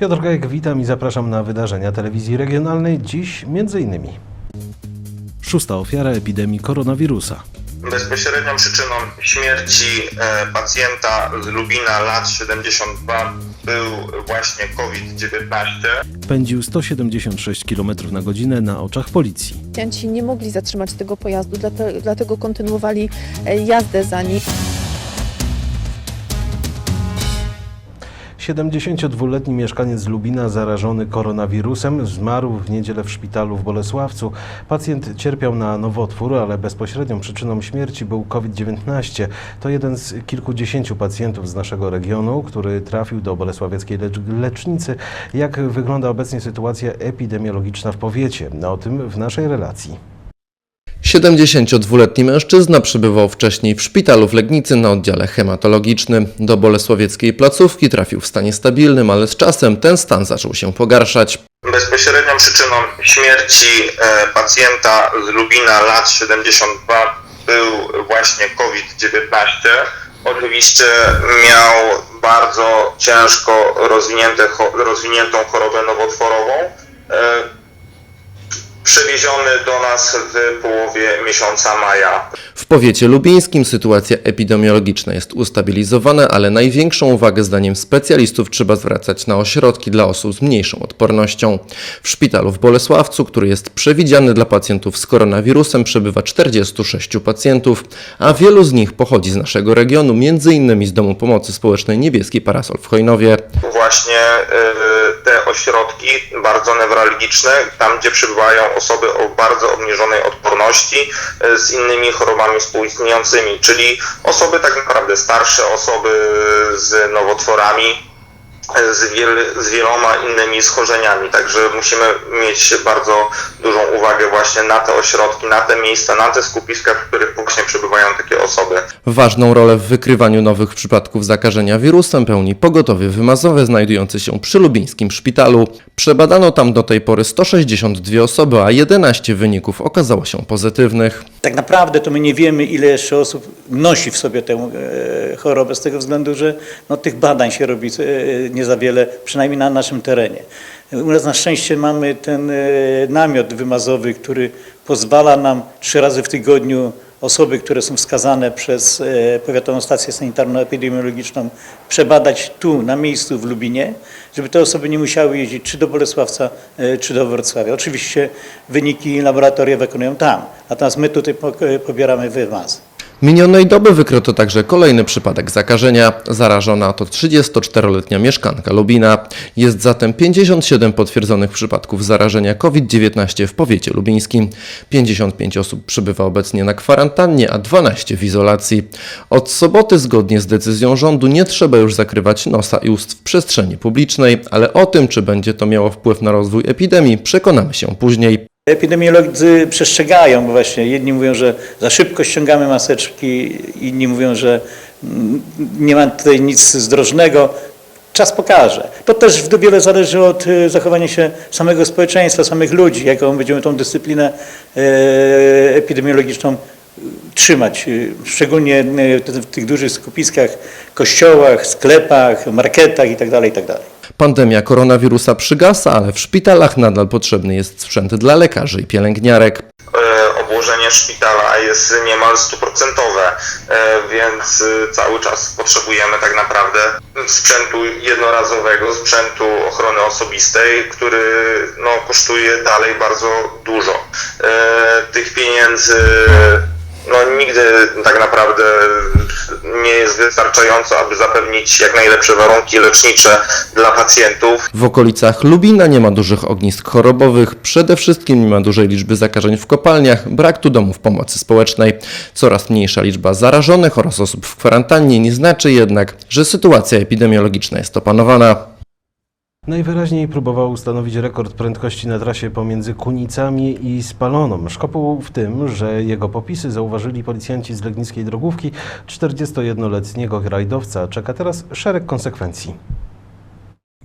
Piotr Gajek, witam i zapraszam na wydarzenia telewizji regionalnej. Dziś między innymi szósta ofiara epidemii koronawirusa. Bezpośrednią przyczyną śmierci e, pacjenta z Lubina lat 72 był właśnie COVID-19. Pędził 176 km na godzinę na oczach policji. Policjanci nie mogli zatrzymać tego pojazdu, dlate- dlatego kontynuowali e, jazdę za nim. 72-letni mieszkaniec Lubina zarażony koronawirusem zmarł w niedzielę w szpitalu w Bolesławcu. Pacjent cierpiał na nowotwór, ale bezpośrednią przyczyną śmierci był COVID-19. To jeden z kilkudziesięciu pacjentów z naszego regionu, który trafił do bolesławieckiej lecz lecznicy. Jak wygląda obecnie sytuacja epidemiologiczna w powiecie? O tym w naszej relacji. 72-letni mężczyzna przebywał wcześniej w szpitalu w Legnicy na oddziale hematologicznym. Do bolesławieckiej placówki trafił w stanie stabilnym, ale z czasem ten stan zaczął się pogarszać. Bezpośrednią przyczyną śmierci e, pacjenta z Lubina lat 72 był właśnie COVID-19. Oczywiście miał bardzo ciężko rozwiniętą chorobę nowotworową. Przewieziony do nas w połowie miesiąca maja. W powiecie lubińskim sytuacja epidemiologiczna jest ustabilizowana, ale największą uwagę zdaniem specjalistów trzeba zwracać na ośrodki dla osób z mniejszą odpornością. W szpitalu w Bolesławcu, który jest przewidziany dla pacjentów z koronawirusem, przebywa 46 pacjentów, a wielu z nich pochodzi z naszego regionu, m.in. z Domu Pomocy Społecznej Niebieski Parasol w Chojnowie. właśnie y, te ośrodki bardzo newralgiczne, tam gdzie przebywają osoby o bardzo obniżonej odporności y, z innymi chorobami współistniejącymi, czyli osoby tak naprawdę starsze, osoby z nowotworami, z, wiel, z wieloma innymi schorzeniami. Także musimy mieć bardzo dużą uwagę właśnie na te ośrodki, na te miejsca, na te skupiska, w których właśnie przebywają takie osoby. Ważną rolę w wykrywaniu nowych przypadków zakażenia wirusem pełni pogotowie wymazowe znajdujące się przy lubińskim szpitalu. Przebadano tam do tej pory 162 osoby, a 11 wyników okazało się pozytywnych. Tak naprawdę to my nie wiemy, ile jeszcze osób nosi w sobie tę e, chorobę, z tego względu, że no, tych badań się robi e, nie za wiele, przynajmniej na naszym terenie. U nas na szczęście mamy ten e, namiot wymazowy, który pozwala nam trzy razy w tygodniu osoby, które są wskazane przez e, Powiatową Stację Sanitarno-Epidemiologiczną przebadać tu, na miejscu w Lubinie, żeby te osoby nie musiały jeździć czy do Bolesławca, e, czy do Wrocławia. Oczywiście wyniki laboratoria wykonują tam, natomiast my tutaj po- pobieramy wymaz. Minionej doby wykryto także kolejny przypadek zakażenia. Zarażona to 34-letnia mieszkanka Lubina. Jest zatem 57 potwierdzonych przypadków zarażenia COVID-19 w powiecie lubińskim. 55 osób przebywa obecnie na kwarantannie, a 12 w izolacji. Od soboty zgodnie z decyzją rządu nie trzeba już zakrywać nosa i ust w przestrzeni publicznej, ale o tym, czy będzie to miało wpływ na rozwój epidemii, przekonamy się później. Epidemiolodzy przestrzegają, bo właśnie jedni mówią, że za szybko ściągamy maseczki, inni mówią, że mm, nie ma tutaj nic zdrożnego. Czas pokaże. To też w wiele zależy od e, zachowania się samego społeczeństwa, samych ludzi, jaką będziemy tą dyscyplinę e, epidemiologiczną trzymać, e, szczególnie w tych dużych skupiskach, kościołach, sklepach, marketach itd. itd. Pandemia koronawirusa przygasa, ale w szpitalach nadal potrzebny jest sprzęt dla lekarzy i pielęgniarek. e, obłożenie szpitala jest niemal stuprocentowe, e, więc e, cały czas potrzebujemy tak naprawdę sprzętu jednorazowego, sprzętu ochrony osobistej, który no, kosztuje dalej bardzo dużo. E, Tych pieniędzy no, nigdy tak naprawdę nie jest wystarczająco, aby zapewnić jak najlepsze warunki lecznicze dla pacjentów. W okolicach Lubina nie ma dużych ognisk chorobowych, przede wszystkim nie ma dużej liczby zakażeń w kopalniach, brak tu domów pomocy społecznej. Coraz mniejsza liczba zarażonych oraz osób w kwarantannie nie znaczy jednak, że sytuacja epidemiologiczna jest opanowana. Najwyraźniej próbował ustanowić rekord prędkości na trasie pomiędzy Kunicami i Spaloną. Szkopuł w tym, że jego popisy zauważyli policjanci z legnickiej drogówki. 41-letniego rajdowca czeka teraz szereg konsekwencji.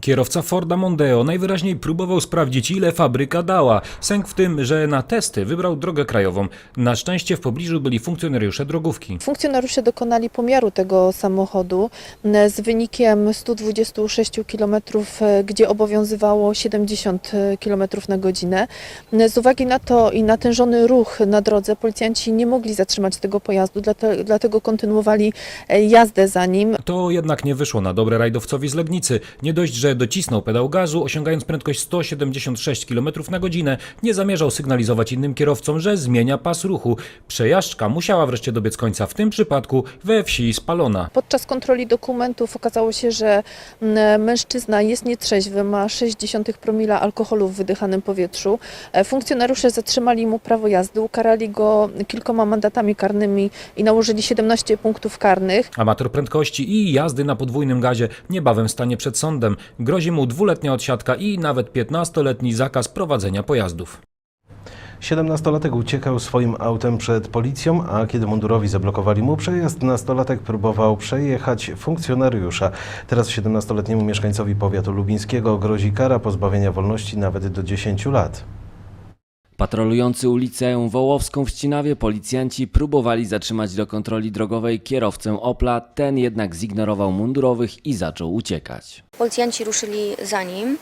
Kierowca Forda Mondeo najwyraźniej próbował sprawdzić, ile fabryka dała. Sęk w tym, że na testy wybrał drogę krajową. Na szczęście w pobliżu byli funkcjonariusze drogówki. Funkcjonariusze dokonali pomiaru tego samochodu z wynikiem 126 km, e, gdzie obowiązywało 70 km na godzinę. Z uwagi na to i natężony ruch na drodze policjanci nie mogli zatrzymać tego pojazdu, dlate- dlatego kontynuowali e, jazdę za nim. To jednak nie wyszło na dobre rajdowcowi z Legnicy. Nie dość, że docisnął pedał gazu, osiągając prędkość 176 km na godzinę, nie zamierzał sygnalizować innym kierowcom, że zmienia pas ruchu. Przejażdżka musiała wreszcie dobiec końca, w tym przypadku we wsi Spalona. Podczas kontroli dokumentów okazało się, że m, mężczyzna jest nietrzeźwy, ma 0,6 promila alkoholu w wydychanym powietrzu. E, Funkcjonariusze zatrzymali mu prawo jazdy, ukarali go kilkoma mandatami karnymi i nałożyli 17 punktów karnych. Amator prędkości i jazdy na podwójnym gazie niebawem stanie przed sądem. Grozi mu dwuletnia odsiadka i nawet 15-letni zakaz prowadzenia pojazdów. 17-latek uciekał swoim autem przed policją, a kiedy mundurowi zablokowali mu przejazd, nastolatek próbował przejechać funkcjonariusza. Teraz 17-letniemu mieszkańcowi powiatu lubińskiego grozi kara pozbawienia wolności nawet do 10 lat. Patrolujący ulicę Wołowską w Ścinawie policjanci próbowali zatrzymać do kontroli drogowej kierowcę Opla, ten jednak zignorował mundurowych i zaczął uciekać. Policjanci ruszyli za nim.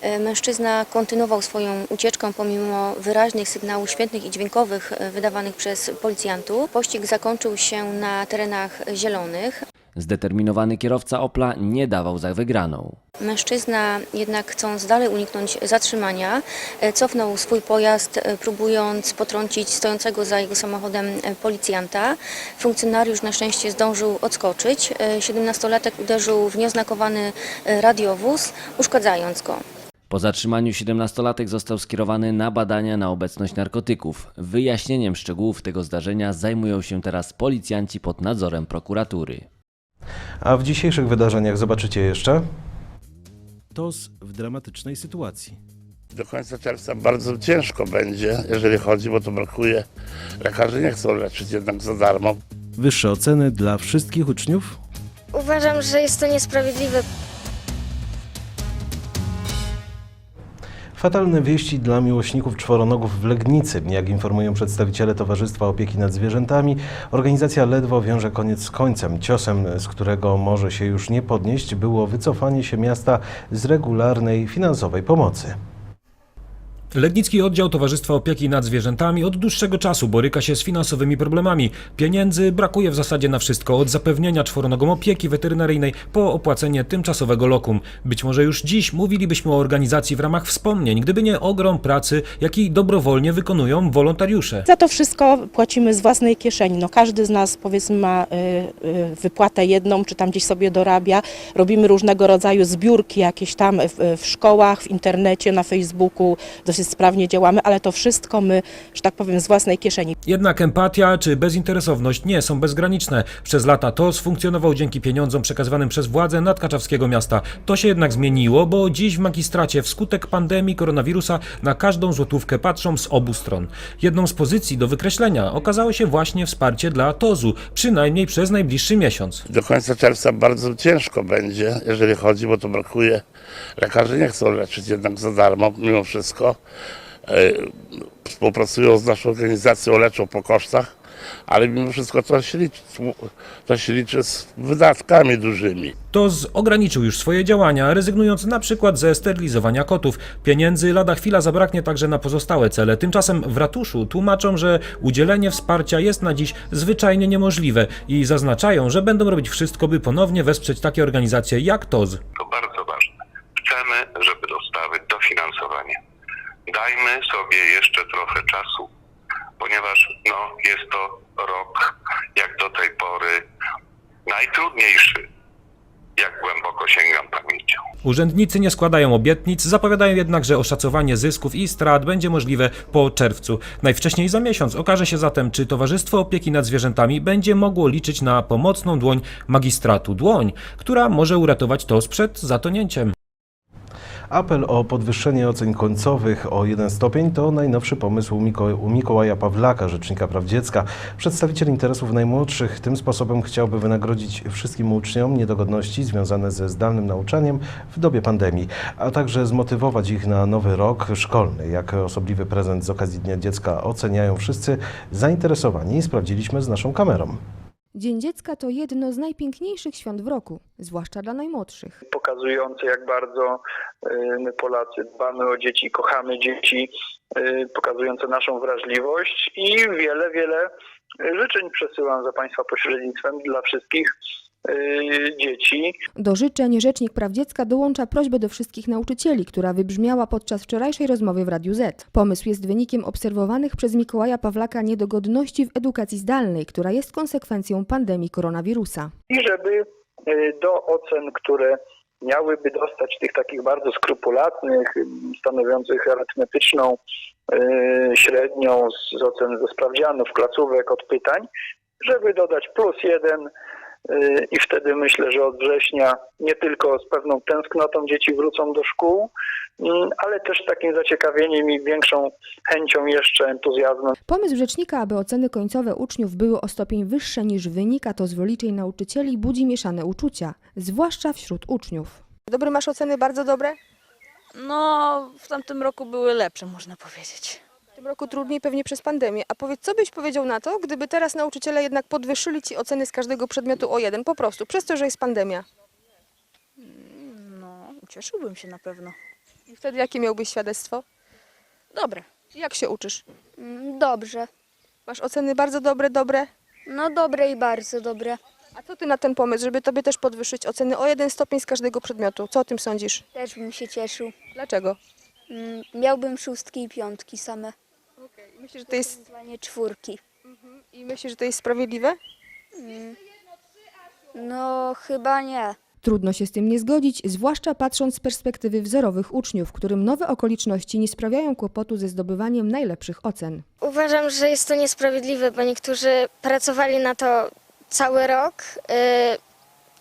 E, Mężczyzna kontynuował swoją ucieczkę pomimo wyraźnych sygnałów świetnych i dźwiękowych e, wydawanych przez policjantów. Pościg zakończył się na terenach zielonych. Zdeterminowany kierowca Opla nie dawał za wygraną. Mężczyzna jednak chcąc dalej uniknąć zatrzymania, e, cofnął swój pojazd, e, próbując potrącić stojącego za jego samochodem e, policjanta. Funkcjonariusz na szczęście zdążył odskoczyć. E, 17-latek uderzył w nieoznakowany radiowóz, uszkadzając go. Po zatrzymaniu 17-latek został skierowany na badania na obecność narkotyków. Wyjaśnieniem szczegółów tego zdarzenia zajmują się teraz policjanci pod nadzorem prokuratury. A w dzisiejszych wydarzeniach zobaczycie jeszcze TOS w dramatycznej sytuacji. Do końca czerwca bardzo ciężko będzie, jeżeli chodzi, bo to brakuje. Lekarze nie chcą leczyć jednak za darmo. Wyższe oceny dla wszystkich uczniów? Uważam, że jest to niesprawiedliwe. Fatalne wieści dla miłośników czworonogów w Legnicy. Jak informują przedstawiciele Towarzystwa Opieki nad Zwierzętami, organizacja ledwo wiąże koniec z końcem. Ciosem, z którego może się już nie podnieść, było wycofanie się miasta z regularnej finansowej pomocy. Legnicki Oddział Towarzystwa Opieki nad Zwierzętami od dłuższego czasu boryka się z finansowymi problemami. Pieniędzy brakuje w zasadzie na wszystko, od zapewnienia czworonogom opieki weterynaryjnej po opłacenie tymczasowego lokum. Być może już dziś mówilibyśmy o organizacji w ramach wspomnień, gdyby nie ogrom pracy, jaki dobrowolnie wykonują wolontariusze. Za to wszystko płacimy z własnej kieszeni. No, każdy z nas powiedzmy ma y, y, wypłatę jedną, czy tam gdzieś sobie dorabia. Robimy różnego rodzaju zbiórki jakieś tam w, w szkołach, w internecie, na Facebooku. Dosyć sprawnie działamy, ale to wszystko my, że tak powiem, z własnej kieszeni. Jednak empatia czy bezinteresowność nie są bezgraniczne. Przez lata TOS funkcjonował dzięki pieniądzom przekazywanym przez władze nadkaczawskiego miasta. To się jednak zmieniło, bo dziś w magistracie wskutek pandemii koronawirusa na każdą złotówkę patrzą z obu stron. Jedną z pozycji do wykreślenia okazało się właśnie wsparcie dla TOZ-u, przynajmniej przez najbliższy miesiąc. Do końca czerwca bardzo ciężko będzie, jeżeli chodzi, bo to brakuje. Lekarze nie chcą leczyć jednak za darmo, mimo wszystko. E, Współpracują z naszą organizacją, leczą po kosztach, ale mimo wszystko to się liczy, to się liczy z wydatkami dużymi. TOZ ograniczył już swoje działania, rezygnując na przykład ze sterylizowania kotów. Pieniędzy lada chwila zabraknie także na pozostałe cele. Tymczasem w ratuszu tłumaczą, że udzielenie wsparcia jest na dziś zwyczajnie niemożliwe i zaznaczają, że będą robić wszystko, by ponownie wesprzeć takie organizacje jak TOZ. To Dajmy sobie jeszcze trochę czasu, ponieważ no, jest to rok, jak do tej pory, na najtrudniejszy, jak głęboko sięgam pamięcią. Urzędnicy nie składają obietnic, zapowiadają jednak, że oszacowanie zysków i strat będzie możliwe po czerwcu. Najwcześniej za miesiąc okaże się zatem, czy Towarzystwo Opieki nad Zwierzętami będzie mogło liczyć na pomocną dłoń magistratu. Dłoń, która może uratować to sprzed zatonięciem. Apel o podwyższenie ocen końcowych o jeden stopień to najnowszy pomysł Miko- Mikołaja Pawlaka, Rzecznika Praw Dziecka. Przedstawiciel interesów najmłodszych tym sposobem chciałby wynagrodzić wszystkim uczniom niedogodności związane ze zdalnym nauczaniem w dobie pandemii, a także zmotywować ich na nowy rok szkolny. Jak osobliwy prezent z okazji Dnia Dziecka oceniają wszyscy zainteresowani, sprawdziliśmy z naszą kamerą. Dzień Dziecka to jedno z najpiękniejszych świąt w roku, zwłaszcza dla najmłodszych. pokazujące, jak bardzo y, my Polacy dbamy o dzieci, kochamy dzieci, y, pokazujące naszą wrażliwość i wiele, wiele życzeń przesyłam za Państwa pośrednictwem dla wszystkich dzieci. Do życzeń Rzecznik Praw Dziecka dołącza prośbę do wszystkich nauczycieli, która wybrzmiała podczas wczorajszej rozmowy w Radiu Z. Pomysł jest wynikiem obserwowanych przez Mikołaja Pawlaka niedogodności w edukacji zdalnej, która jest konsekwencją pandemii koronawirusa. I żeby y, do ocen, które miałyby dostać tych takich bardzo skrupulatnych, y, stanowiących arytmetyczną y, średnią z, ocen ze sprawdzianów, placówek, od pytań, żeby dodać plus jeden y, i wtedy myślę, że od września nie tylko z pewną tęsknotą dzieci wrócą do szkół, mm, ale też takim zaciekawieniem i większą chęcią jeszcze, entuzjazmem Pomysł Rzecznika, aby oceny końcowe uczniów były o stopień wyższe niż wynika to z wyliczeń nauczycieli, budzi mieszane uczucia, zwłaszcza wśród uczniów. Dobre masz oceny, bardzo dobre? No, w tamtym roku były lepsze, można powiedzieć. W tym roku trudniej pewnie przez pandemię. A powiedz, co byś powiedział na to, gdyby teraz nauczyciele jednak podwyższyli ci oceny z każdego przedmiotu o jeden, po prostu, przez to, że jest pandemia? No, cieszyłbym się na pewno. I wtedy jakie miałbyś świadectwo? Dobre. Jak się uczysz? Dobrze. Masz oceny bardzo dobre, dobre? No dobre i bardzo dobre. A co ty na ten pomysł, żeby tobie też podwyższyć oceny o jeden stopień z każdego przedmiotu? Co o tym sądzisz? Też bym się cieszył. Dlaczego? Mm, Miałbym szóstki i piątki same. Myślisz, że to jest, Ewentualnie czwórki. i myślisz, że to jest sprawiedliwe? No chyba nie. Trudno się z tym nie zgodzić, zwłaszcza patrząc z perspektywy wzorowych uczniów, którym nowe okoliczności nie sprawiają kłopotu ze zdobywaniem najlepszych ocen. Uważam, że jest to niesprawiedliwe, bo niektórzy pracowali na to cały rok.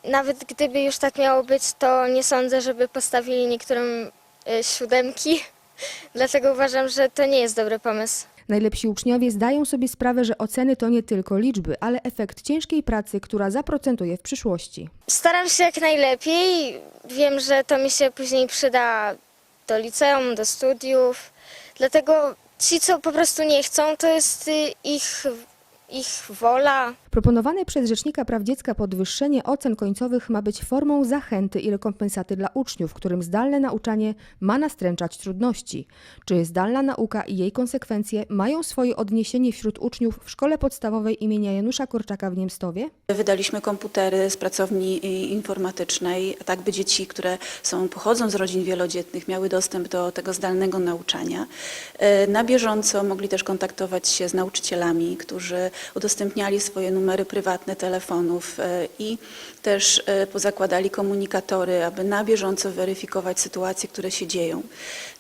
Yy, Nawet gdyby już tak miało być, to nie sądzę, żeby postawili niektórym yy, siódemki. Dlatego uważam, że to nie jest dobry pomysł. Najlepsi uczniowie zdają sobie sprawę, że oceny to nie tylko liczby, ale efekt ciężkiej pracy, która zaprocentuje w przyszłości. Staram się jak najlepiej. Wiem, że to mi się później przyda do liceum, do studiów. Dlatego ci, co po prostu nie chcą, to jest ich, ich wola. Proponowane przez Rzecznika Praw Dziecka podwyższenie ocen końcowych ma być formą zachęty i rekompensaty dla uczniów, którym zdalne nauczanie ma nastręczać trudności. Czy zdalna nauka i jej konsekwencje mają swoje odniesienie wśród uczniów w szkole podstawowej imienia Janusza Korczaka w Niemstowie? Wydaliśmy komputery z pracowni informatycznej, tak by dzieci, które są, pochodzą z rodzin wielodzietnych, miały dostęp do tego zdalnego nauczania. E, Na bieżąco mogli też kontaktować się z nauczycielami, którzy udostępniali swoje numery prywatne telefonów e, i też e, pozakładali komunikatory, aby na bieżąco weryfikować sytuacje, które się dzieją.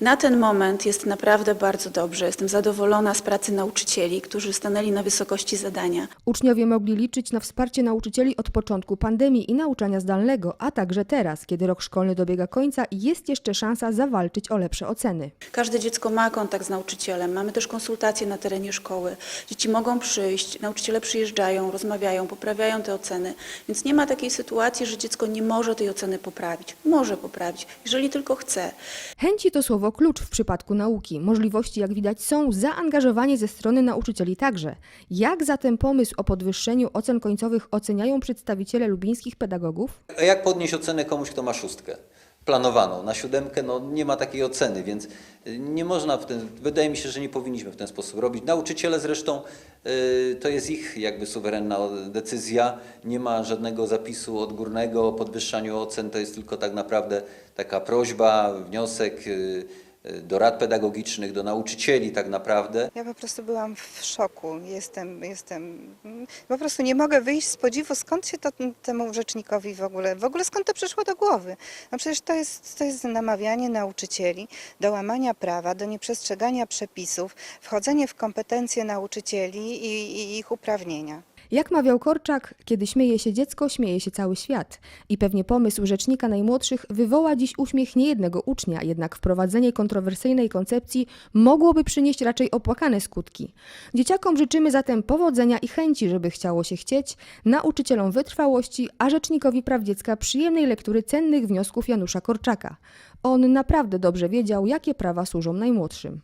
Na ten moment jest naprawdę bardzo dobrze. Jestem zadowolona z pracy nauczycieli, którzy stanęli na wysokości zadania. Uczniowie mogli liczyć na wsparcie nauczycieli od początku pandemii i nauczania zdalnego, a także teraz, kiedy rok szkolny dobiega końca jest jeszcze szansa zawalczyć o lepsze oceny. Każde dziecko ma kontakt z nauczycielem. Mamy też konsultacje na terenie szkoły. Dzieci mogą przyjść, nauczyciele przyjeżdżają, rozmawiają, poprawiają te oceny. Więc nie ma takiej sytuacji, że dziecko nie może tej oceny poprawić. Może poprawić, jeżeli tylko chce. Chęci to słowo klucz w przypadku nauki. Możliwości, jak widać, są, zaangażowanie ze strony nauczycieli także. Jak zatem pomysł o podwyższeniu ocen końcowych oceniają przedstawiciele lubińskich pedagogów? A jak podnieść ocenę komuś, kto ma szóstkę? Planowaną. Na siódemkę no, nie ma takiej oceny, więc y, nie można, w ten, wydaje mi się, że nie powinniśmy w ten sposób robić. Nauczyciele zresztą, y, to jest ich jakby suwerenna decyzja. Nie ma żadnego zapisu odgórnego o podwyższaniu ocen, to jest tylko tak naprawdę taka prośba, wniosek, y, do rad pedagogicznych, do nauczycieli tak naprawdę. Ja po prostu byłam w szoku. Jestem, jestem, po prostu nie mogę wyjść z podziwu, skąd się to temu rzecznikowi w ogóle, w ogóle skąd to przyszło do głowy. No przecież to jest, to jest namawianie nauczycieli do łamania prawa, do nieprzestrzegania przepisów, wchodzenie w kompetencje nauczycieli i, i ich uprawnienia. Jak mawiał Korczak, kiedy śmieje się dziecko, śmieje się cały świat. I pewnie pomysł rzecznika najmłodszych wywoła dziś uśmiech niejednego ucznia, jednak wprowadzenie kontrowersyjnej koncepcji mogłoby przynieść raczej opłakane skutki. Dzieciakom życzymy zatem powodzenia i chęci, żeby chciało się chcieć, nauczycielom wytrwałości, a rzecznikowi praw dziecka przyjemnej lektury cennych wniosków Janusza Korczaka. On naprawdę dobrze wiedział, jakie prawa służą najmłodszym.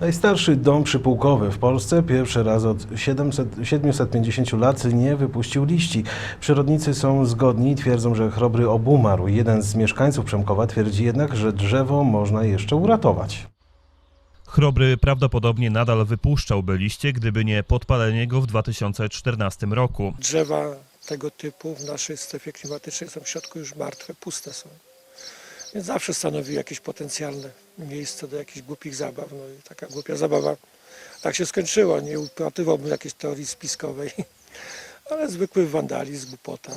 Najstarszy dom przypułkowy w Polsce pierwszy raz od 700, 750 lat nie wypuścił liści. Przyrodnicy są zgodni i twierdzą, że chrobry obumarł. Jeden z mieszkańców Przemkowa twierdzi jednak, że drzewo można jeszcze uratować. Chrobry prawdopodobnie nadal wypuszczałby liście, gdyby nie podpalenie go w 2014 roku. Drzewa tego typu w naszej strefie klimatycznej są w środku już martwe, puste są. Więc zawsze stanowi jakieś potencjalne miejsce do jakichś głupich zabaw. No i taka głupia zabawa tak się skończyła. Nie upatrywałbym jakiejś teorii spiskowej, ale zwykły wandalizm, głupota.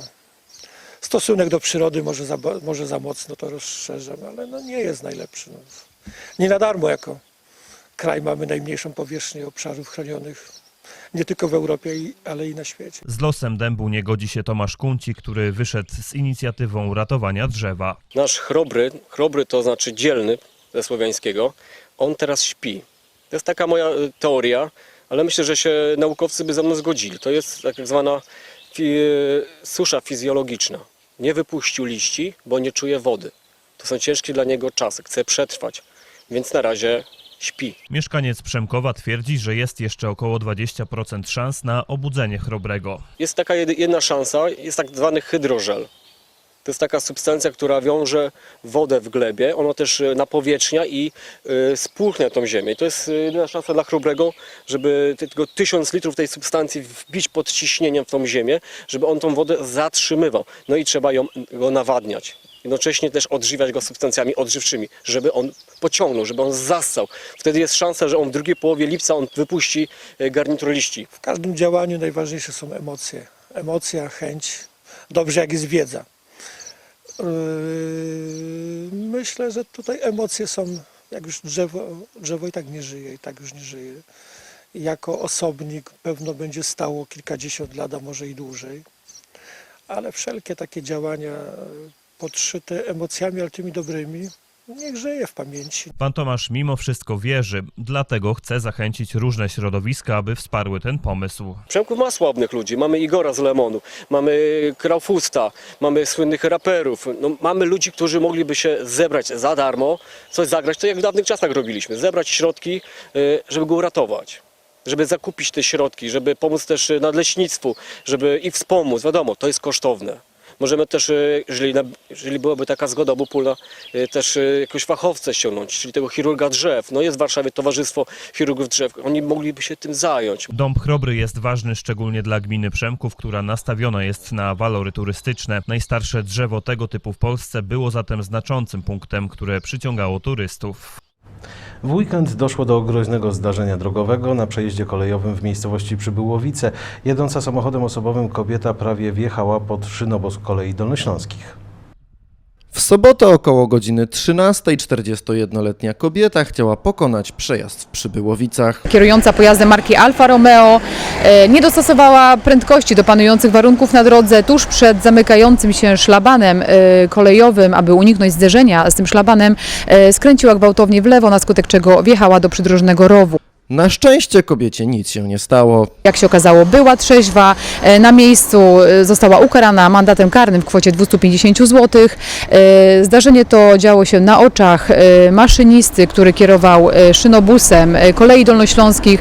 Stosunek do przyrody może za, może za mocno to rozszerzam, ale no nie jest najlepszy. No. Nie na darmo jako kraj mamy najmniejszą powierzchnię obszarów chronionych nie tylko w Europie, ale i na świecie. Z losem dębu nie godzi się Tomasz Kunci, który wyszedł z inicjatywą ratowania drzewa. Nasz chrobry, chrobry to znaczy dzielny ze słowiańskiego, on teraz śpi. To jest taka moja y, teoria, ale myślę, że się naukowcy by ze mną zgodzili. To jest tak zwana fi, susza fizjologiczna. Nie wypuścił liści, bo nie czuje wody. To są ciężkie dla niego czasy, chce przetrwać, więc na razie śpi. Mieszkaniec Przemkowa twierdzi, że jest jeszcze około 20% szans na obudzenie chrobrego. Jest taka jedna szansa, jest tak zwany hydrożel. To jest taka substancja, która wiąże wodę w glebie, ona też e, napowietrznia i y, spulchnia tą ziemię. To jest e, jedyna szansa dla chrobrego, żeby tylko tysiąc litrów tej substancji wbić pod ciśnieniem w tą ziemię, żeby on tą wodę zatrzymywał. No i trzeba ją, go nawadniać. Jednocześnie też odżywiać go substancjami odżywczymi, żeby on pociągnął, żeby on zassał. Wtedy jest szansa, że on w drugiej połowie lipca on wypuści e, garnitur liści. W każdym działaniu najważniejsze są emocje. Emocja, chęć. Dobrze, jak jest wiedza. Yy, Myślę, że tutaj emocje są, jak już drzewo, drzewo i tak nie żyje, i tak już nie żyje. Jako osobnik pewno będzie stało kilkadziesiąt lat, a może i dłużej. Ale wszelkie takie działania podszyte emocjami, ale tymi dobrymi, niech żyje w pamięci. Pan Tomasz mimo wszystko wierzy, dlatego chce zachęcić różne środowiska, aby wsparły ten pomysł. Przemków ma sławnych ludzi. Mamy Igora z Lemonu, mamy Kraufusta, mamy słynnych raperów. No, mamy ludzi, którzy mogliby się zebrać za darmo, coś zagrać, to jak w dawnych czasach robiliśmy. Zebrać środki, y, żeby go uratować. Żeby zakupić te środki, żeby pomóc też nadleśnictwu, żeby ich wspomóc. Wiadomo, to jest kosztowne. Możemy też, y, jeżeli, jeżeli byłaby taka zgoda obopólna, y, też y, jakiegoś fachowca ściągnąć, czyli tego chirurga drzew. No jest w Warszawie Towarzystwo Chirurgów Drzew. Oni mogliby się tym zająć. Dąb Chrobry jest ważny szczególnie dla gminy Przemków, która nastawiona jest na walory turystyczne. Najstarsze drzewo tego typu w Polsce było zatem znaczącym punktem, które przyciągało turystów. W weekend doszło do groźnego zdarzenia drogowego na przejeździe kolejowym w miejscowości Przybyłowice. Jedąca samochodem osobowym kobieta prawie wjechała pod szynobos kolei dolnośląskich. W sobotę około godziny 13 41-letnia kobieta chciała pokonać przejazd w Przybyłowicach. Kierująca pojazdem marki Alfa Romeo e, nie dostosowała prędkości do panujących warunków na drodze tuż przed zamykającym się szlabanem e, kolejowym, aby uniknąć zderzenia z tym szlabanem, e, skręciła gwałtownie w lewo, na skutek czego wjechała do przydrożnego rowu. Na szczęście kobiecie nic się nie stało. Jak się okazało, była trzeźwa. E, Na miejscu e, została ukarana mandatem karnym w kwocie 250 zł. E, Zdarzenie to działo się na oczach e, maszynisty, który kierował e, szynobusem e, kolei dolnośląskich.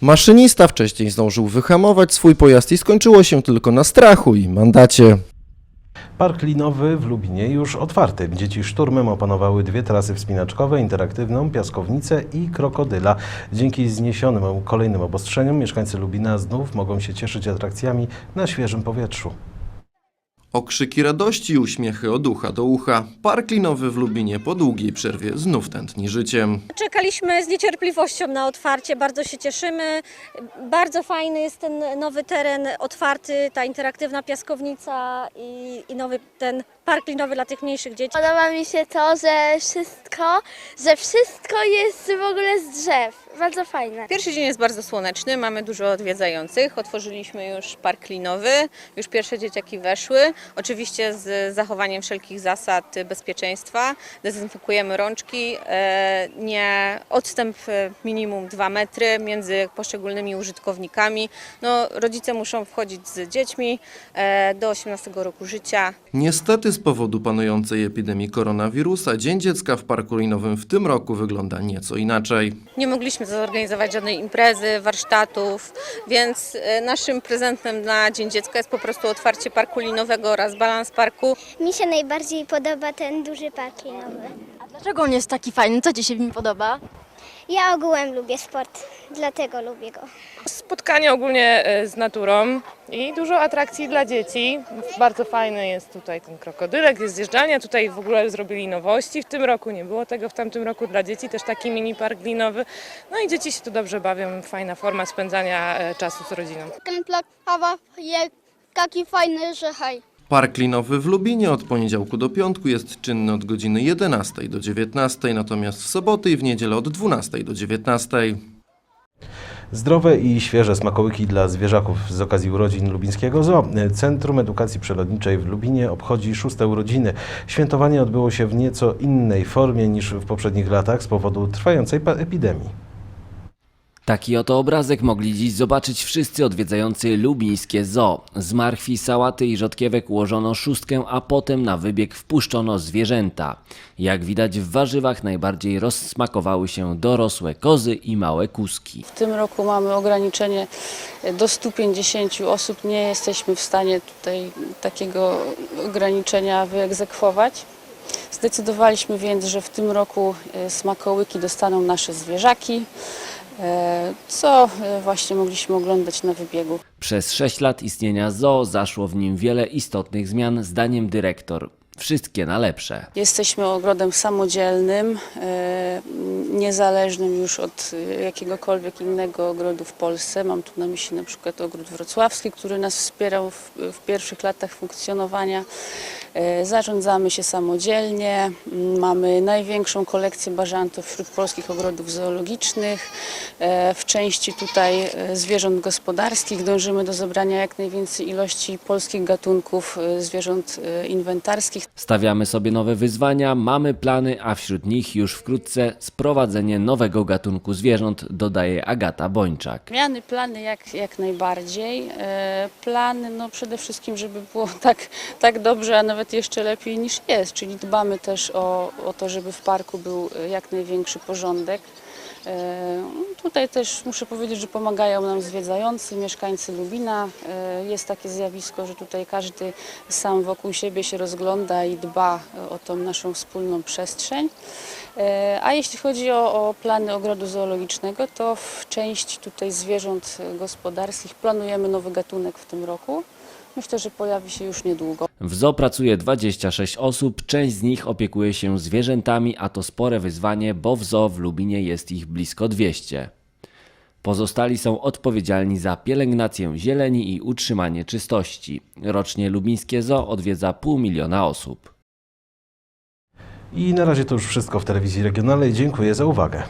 Maszynista wcześniej zdążył wyhamować swój pojazd i skończyło się tylko na strachu i mandacie. Park linowy w Lubinie już otwarty. Dzieci szturmem opanowały dwie trasy wspinaczkowe, interaktywną, piaskownicę i krokodyla. Dzięki zniesionym kolejnym obostrzeniom mieszkańcy Lubina znów mogą się cieszyć atrakcjami na świeżym powietrzu. Okrzyki radości i uśmiechy od ucha do ucha. Park linowy w Lubinie po długiej przerwie znów tętni życiem. Czekaliśmy z niecierpliwością na otwarcie, bardzo się cieszymy. Bardzo fajny jest ten nowy teren otwarty, ta interaktywna piaskownica i, i nowy ten park linowy dla tych mniejszych dzieci. Podoba mi się to, że wszystko, że wszystko jest w ogóle z drzew. Bardzo fajne. Pierwszy dzień jest bardzo słoneczny, mamy dużo odwiedzających. Otworzyliśmy już park linowy, już pierwsze dzieciaki weszły. Oczywiście z zachowaniem wszelkich zasad bezpieczeństwa. Dezynfekujemy rączki, e, nie odstęp e, minimum 2 metry między poszczególnymi użytkownikami. No, rodzice muszą wchodzić z dziećmi e, do 18 roku życia. Niestety z powodu panującej epidemii koronawirusa Dzień Dziecka w Parku Linowym w tym roku wygląda nieco inaczej. Nie mogliśmy zorganizować żadnej imprezy, warsztatów, więc e, naszym prezentem na Dzień Dziecka jest po prostu otwarcie parku linowego oraz balans parku. Mi się najbardziej podoba ten duży park linowy. Dlaczego on jest taki fajny? Co Ci się w nim podoba? Ja ogółem lubię sport, dlatego lubię go. Spotkanie ogólnie e, z naturą i dużo atrakcji dla dzieci. Bardzo fajny jest tutaj ten krokodylek, jest zjeżdżania. Tutaj w ogóle zrobili nowości. W tym roku nie było tego, w tamtym roku dla dzieci też taki mini park linowy. No i dzieci się tu dobrze bawią. Fajna forma spędzania e, czasu z rodziną. Ten plakawa jest taki fajny, że hej. Park linowy w Lubinie od poniedziałku do piątku jest czynny od godziny 11 do 19, natomiast w soboty i w niedzielę od 12 do 19. Zdrowe i świeże smakołyki dla zwierzaków z okazji urodzin Lubińskiego Zoo. Centrum Edukacji Przyrodniczej w Lubinie obchodzi szóste urodziny. Świętowanie odbyło się w nieco innej formie niż w poprzednich latach z powodu trwającej epidemii. Taki oto obrazek mogli dziś zobaczyć wszyscy odwiedzający lubińskie zoo. Z marchwi, sałaty i rzodkiewek ułożono szóstkę, a potem na wybieg wpuszczono zwierzęta. Jak widać w warzywach najbardziej rozsmakowały się dorosłe kozy i małe kuski. W tym roku mamy ograniczenie do 150 osób. Nie jesteśmy w stanie tutaj takiego ograniczenia wyegzekwować. Zdecydowaliśmy więc, że w tym roku e, smakołyki dostaną nasze zwierzaki, co e, właśnie mogliśmy oglądać na wybiegu. Przez 6 lat istnienia zoo zaszło w nim wiele istotnych zmian, zdaniem dyrektor. Wszystkie na lepsze. Jesteśmy ogrodem samodzielnym, e, niezależnym już od e, jakiegokolwiek innego ogrodu w Polsce. Mam tu na myśli na przykład ogród wrocławski, który nas wspierał w, w pierwszych latach funkcjonowania. E, Zarządzamy się samodzielnie, m, mamy największą kolekcję bażantów wśród polskich ogrodów zoologicznych. E, W części tutaj e, zwierząt gospodarskich dążymy do zebrania jak najwięcej ilości polskich gatunków zwierząt inwentarskich. Stawiamy sobie nowe wyzwania, mamy plany, a wśród nich już wkrótce sprowadzenie nowego gatunku zwierząt, dodaje Agata Bończak. Zmiany, plany jak, jak najbardziej. Plany no przede wszystkim, żeby było tak, tak dobrze, a nawet jeszcze lepiej niż jest, czyli dbamy też o, o to, żeby w parku był e, jak największy porządek. E, Tutaj też muszę powiedzieć, że pomagają nam zwiedzający, mieszkańcy Lubina. E, Jest takie zjawisko, że tutaj każdy sam wokół siebie się rozgląda i dba o tą naszą wspólną przestrzeń. A jeśli chodzi o, o plany ogrodu zoologicznego, to w części tutaj zwierząt gospodarskich planujemy nowy gatunek w tym roku. Myślę, że pojawi się już niedługo. W zoo pracuje 26 osób, część z nich opiekuje się zwierzętami, a to spore wyzwanie, bo w zoo w Lubinie jest ich blisko 200. Pozostali są odpowiedzialni za pielęgnację zieleni i utrzymanie czystości. Rocznie lubińskie zoo odwiedza pół miliona osób. I na razie to już wszystko w telewizji regionalnej. Dziękuję za uwagę.